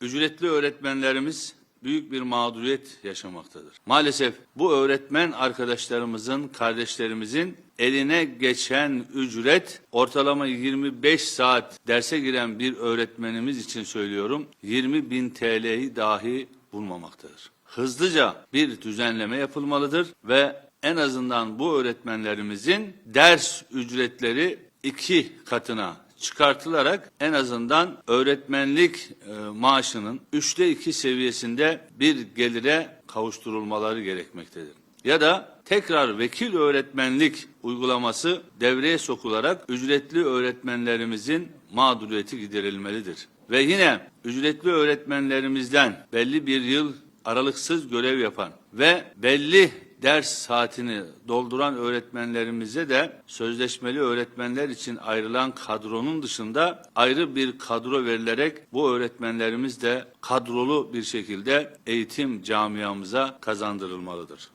ücretli öğretmenlerimiz büyük bir mağduriyet yaşamaktadır. Maalesef bu öğretmen arkadaşlarımızın, kardeşlerimizin eline geçen ücret ortalama 25 saat derse giren bir öğretmenimiz için söylüyorum 20 bin TL'yi dahi bulmamaktadır. Hızlıca bir düzenleme yapılmalıdır ve en azından bu öğretmenlerimizin ders ücretleri iki katına çıkartılarak en azından öğretmenlik e, maaşının üçte iki seviyesinde bir gelire kavuşturulmaları gerekmektedir. Ya da tekrar vekil öğretmenlik uygulaması devreye sokularak ücretli öğretmenlerimizin mağduriyeti giderilmelidir. Ve yine ücretli öğretmenlerimizden belli bir yıl aralıksız görev yapan ve belli ders saatini dolduran öğretmenlerimize de sözleşmeli öğretmenler için ayrılan kadronun dışında ayrı bir kadro verilerek bu öğretmenlerimiz de kadrolu bir şekilde eğitim camiamıza kazandırılmalıdır.